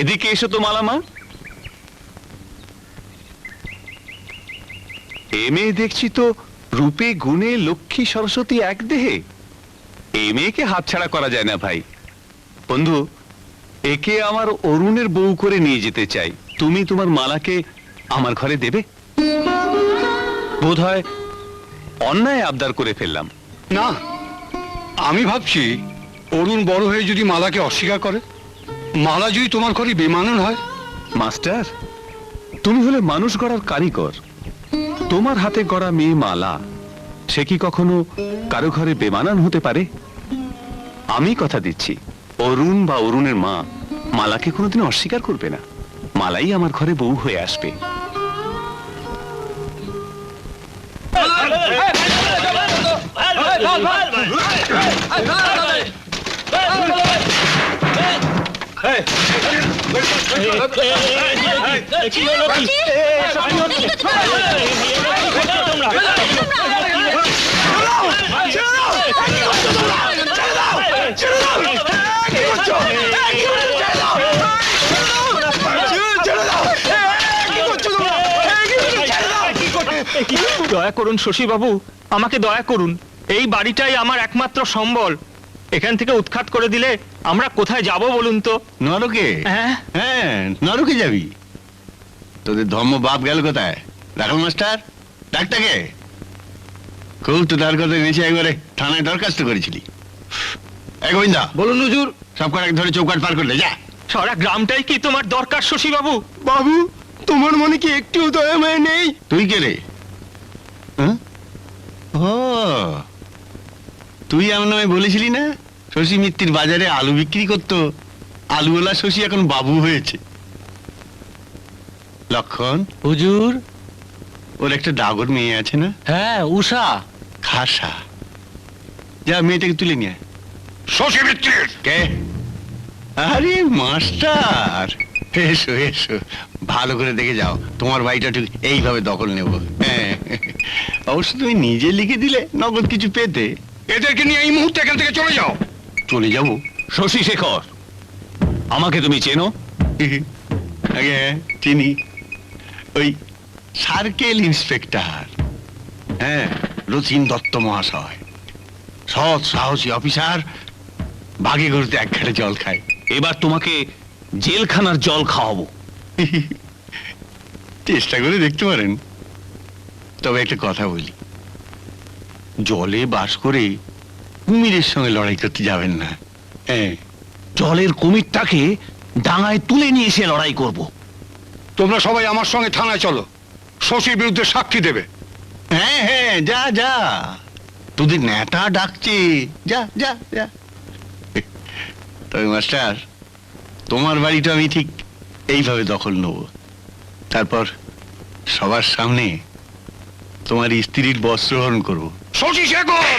এদিকে এসো তো, মালামা। এ দেখছি তো রূপে, গুণে, লক্ষ্মী, সরস্বতী এক দেহে। মেয়েকে হাতছাড়া করা যায় না ভাই। বন্ধু, একে আমার অরুণের বউ করে নিয়ে যেতে চাই। তুমি তোমার মালাকে আমার ঘরে দেবে? বোধ হয় অন্যায় আবদার করে ফেললাম। না, আমি ভাবছি অরুণ বড় হয়ে যদি মালাকে অস্বীকার করে মালা যদি তোমার ঘরে বেমানন হয় মাস্টার তুমি হলে মানুষ গড়ার কারিগর তোমার হাতে গড়া মেয়ে মালা সে কি কখনো কারও ঘরে বেমানান হতে পারে আমি কথা দিচ্ছি অরুণ বা অরুণের মা মালাকে কোনোদিন অস্বীকার করবে না মালাই আমার ঘরে বউ হয়ে আসবে দয়া করুন শশী বাবু আমাকে দয়া করুন। এই বাড়িটাই আমার একমাত্র সম্বল। এখান থেকে উৎখাত করে দিলে আমরা কোথায় যাব বলুন তো? নরকে? হ্যাঁ। হ্যাঁ নরকে যাবি। তোদের ধর্ম বাপ গেল কোথায়? রাখাল মাস্টার। ডাক্তারকে। খুব তো তার কথা নিয়েছে একবারে। থানায় দরখাস্ত করেছিলি। এক গোবিন্দা। বলুন হুজুর। সব কয়েক ধরে চৌকাট পার করলে যা। সারা গ্রামটাই কি তোমার দরকার শশী বাবু? বাবু তোমার মনে কি একটু দয়া মায় নেই? তুই কে রে হ্যাঁ? ও তুই এমন নয় বলেছিলি না? শশী মিত্তির বাজারে আলু বিক্রি করতো। আলুওয়ালা শশী এখন বাবু হয়েছে। লক্ষণ? হুজুর? ওর একটা ডাগর মেয়ে আছে না? হ্যাঁ উষা। খাসা। যা মেয়েটাকে তুলে নিয়ে শশী মিত্রের কে? আরে মাস্টার! এসো এসো। ভালো করে দেখে যাও। তোমার বাড়িটা ঠিক এইভাবে দখল নেব। হ্যাঁ। অবশ্য তুমি নিজে লিখে দিলে নগদ কিছু পেতে। এদেরকে নিয়ে এই মুহূর্তে এখান থেকে চলে যাও চলে যাব শশী শেখর আমাকে তুমি চেনো আগে চিনি ওই সার্কেল ইন্সপেক্টর হ্যাঁ রচিন দত্ত মহাশয় সৎ সাহসী অফিসার বাগে করতে এক ঘাটে জল খায় এবার তোমাকে জেলখানার জল খাওয়াবো চেষ্টা করে দেখতে পারেন তবে একটা কথা বলি জলে বাস করে কুমিরের সঙ্গে লড়াই করতে যাবেন না। হ্যাঁ জলের কুমিরটাকে ডাঙায় তুলে নিয়ে এসে লড়াই করব। তোমরা সবাই আমার সঙ্গে থানায় চলো। শশীর বিরুদ্ধে সাক্ষী দেবে। হ্যাঁ হ্যাঁ যা যা। তোদের নেতা ডাকছে। যা যা যা। তবে মাস্টার তোমার বাড়িটা আমি ঠিক এইভাবে দখল নেব। তারপর সবার সামনে তোমার স্ত্রীর বস্ত্রহরণ করব। শশী শেখর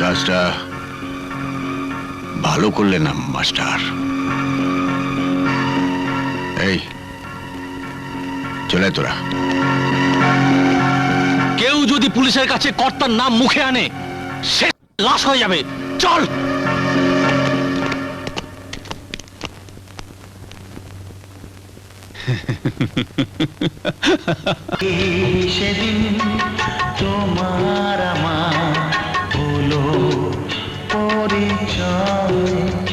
কাজটা ভালো করলে না মাস্টার। এই চলে তোরা। কেউ যদি পুলিশের কাছে কর্তার নাম মুখে আনে সে লাশ হয়ে যাবে। চল! সেদিন তোমার আমার হলো পরিচয়।